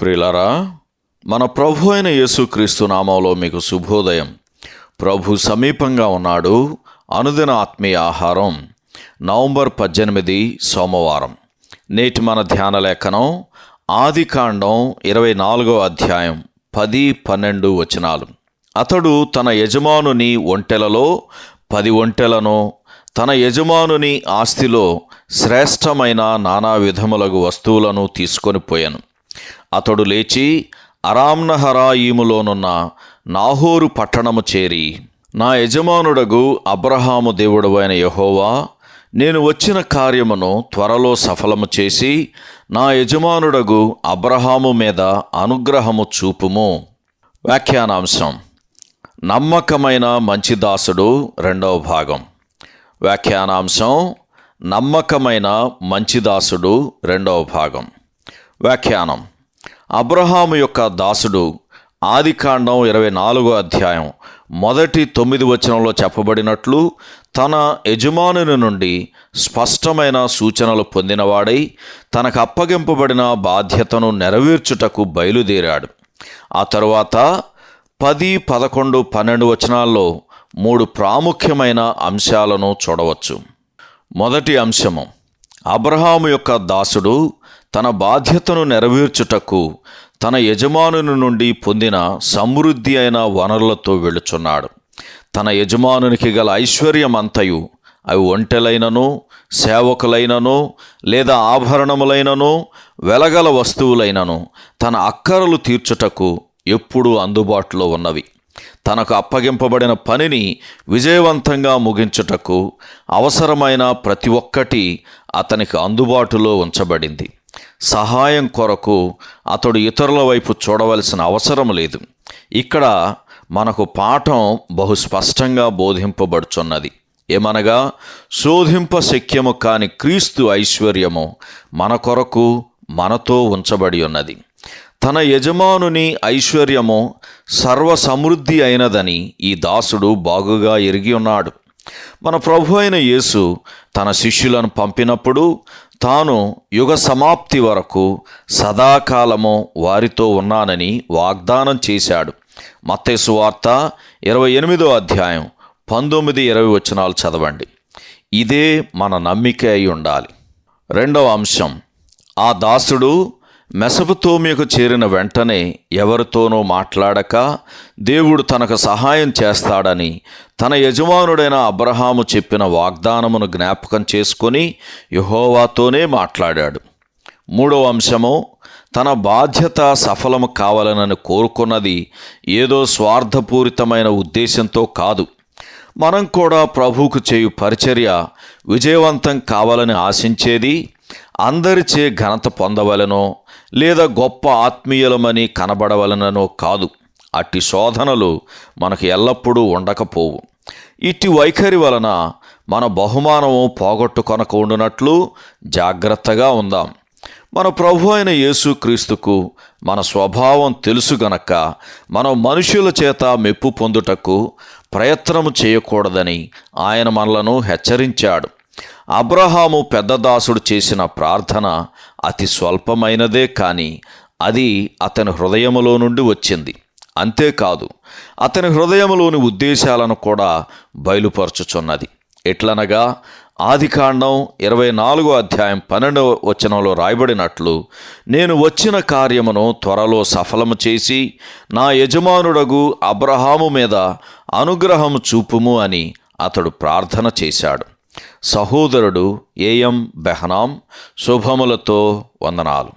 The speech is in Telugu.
ప్రిలరా మన ప్రభు అయిన యేసుక్రీస్తు నామంలో మీకు శుభోదయం. ప్రభు సమీపంగా ఉన్నాడు. అనుదిన ఆత్మీయ ఆహారం. నవంబర్ పద్దెనిమిది సోమవారం. నేటి మన ధ్యాన లేఖనం ఆది కాండం ఇరవై నాలుగో అధ్యాయం పది పన్నెండు వచనాలు. అతడు తన యజమానుని ఒంటెలలో పది ఒంటెలను తన యజమానుని ఆస్తిలో శ్రేష్టమైన నానా విధములగు వస్తువులను తీసుకొని పోయాను. అతడు లేచి అరామ్నహరాయిములోనున్న నాహోరు పట్టణము చేరి నా యజమానుడగు అబ్రహాము దేవుడు అయిన యహోవా నేను వచ్చిన కార్యమును త్వరలో సఫలము చేసి నా యజమానుడగు అబ్రహాము మీద అనుగ్రహము చూపుము. వ్యాఖ్యానాంశం. నమ్మకమైన మంచి దాసుడు రెండవ భాగం. వ్యాఖ్యానాంశం. నమ్మకమైన మంచి దాసుడు రెండవ భాగం. వ్యాఖ్యానం. అబ్రహాము యొక్క దాసుడు ఆదికాండం ఇరవై నాలుగో అధ్యాయం మొదటి తొమ్మిది వచనంలో చెప్పబడినట్లు తన యజమానుని నుండి స్పష్టమైన సూచనలు పొందినవాడై తనకు అప్పగింపబడిన బాధ్యతను నెరవేర్చుటకు బయలుదేరాడు. ఆ తరువాత పది పదకొండు పన్నెండు వచనాల్లో మూడు ప్రాముఖ్యమైన అంశాలను చూడవచ్చు. మొదటి అంశము అబ్రహాము యొక్క దాసుడు తన బాధ్యతను నెరవేర్చుటకు తన యజమానుని నుండి పొందిన సమృద్ధి అయిన వనరులతో వెళుచున్నాడు. తన యజమానునికి గల ఐశ్వర్యమంతయు అవి ఒంటెలైనను సేవకులైనను లేదా ఆభరణములైనను వెలగల వస్తువులైనను తన అక్కరలు తీర్చుటకు ఎప్పుడూ అందుబాటులో ఉన్నవి. తనకు అప్పగింపబడిన పనిని విజయవంతంగా ముగించుటకు అవసరమైన ప్రతి ఒక్కటి అతనికి అందుబాటులో ఉంచబడింది. సహాయం కొరకు అతడు ఇతరుల వైపు చూడవలసిన అవసరం లేదు. ఇక్కడ మనకు పాఠం బహు స్పష్టంగా బోధింపబడుచున్నది. ఏమనగా శోధింప శక్యము కాని క్రీస్తు ఐశ్వర్యము మన కొరకు మనతో ఉంచబడి ఉన్నది. తన యజమానుని ఐశ్వర్యము సర్వసమృద్ధి అయినదని ఈ దాసుడు బాగుగా ఎరిగి ఉన్నాడు. మన ప్రభు అయిన యేసు తన శిష్యులను పంపినప్పుడు తాను యుగ సమాప్తి వరకు సదాకాలము వారితో ఉన్నానని వాగ్దానం చేశాడు. మత్తేసు వార్త ఇరవై ఎనిమిదో అధ్యాయం పంతొమ్మిది ఇరవై వచనాలు చదవండి. ఇదే మన నమ్మిక అయి ఉండాలి. రెండవ అంశం ఆ దాసుడు మెసపుతోమియకు చేరిన వెంటనే ఎవరితోనూ మాట్లాడక దేవుడు తనకు సహాయం చేస్తాడని తన యజమానుడైన అబ్రహాము చెప్పిన వాగ్దానమును జ్ఞాపకం చేసుకొని యహోవాతోనే మాట్లాడాడు. మూడో అంశము తన బాధ్యత సఫలము కావాలనని కోరుకున్నది ఏదో స్వార్థపూరితమైన ఉద్దేశంతో కాదు. మనం కూడా ప్రభువుకు చేయు పరిచర్య విజయవంతం కావాలని ఆశించేది అందరిచే ఘనత పొందవలనో లేదా గొప్ప ఆత్మీయులమని కనబడవలననో కాదు. అట్టి శోధనలు మనకు ఎల్లప్పుడూ ఉండకపోవు. ఇట్టి వైఖరి వలన మన బహుమానము పోగొట్టుకొనక ఉండునట్లు జాగ్రత్తగా ఉందాం. మన ప్రభు అయిన యేసుక్రీస్తుకు మన స్వభావం తెలుసు గనక మనం మనుషుల చేత మెప్పు పొందుటకు ప్రయత్నము చేయకూడదని ఆయన మనలను హెచ్చరించాడు. అబ్రహాము పెద్దదాసుడు చేసిన ప్రార్థన అతి స్వల్పమైనదే కానీ అది అతని హృదయములో నుండి వచ్చింది. అంతేకాదు అతని హృదయములోని ఉద్దేశాలను కూడా బయలుపరచుచున్నది. ఎట్లనగా ఆదికాండం ఇరవై నాలుగో అధ్యాయం పన్నెండవ వచనంలో రాయబడినట్లు నేను వచ్చిన కార్యమును త్వరలో సఫలము చేసి నా యజమానుడగు అబ్రహాము మీద అనుగ్రహము చూపుము అని అతడు ప్రార్థన చేశాడు. సహోదరుడు ఏఎం బెహనాం శుభములతో వందనాలు.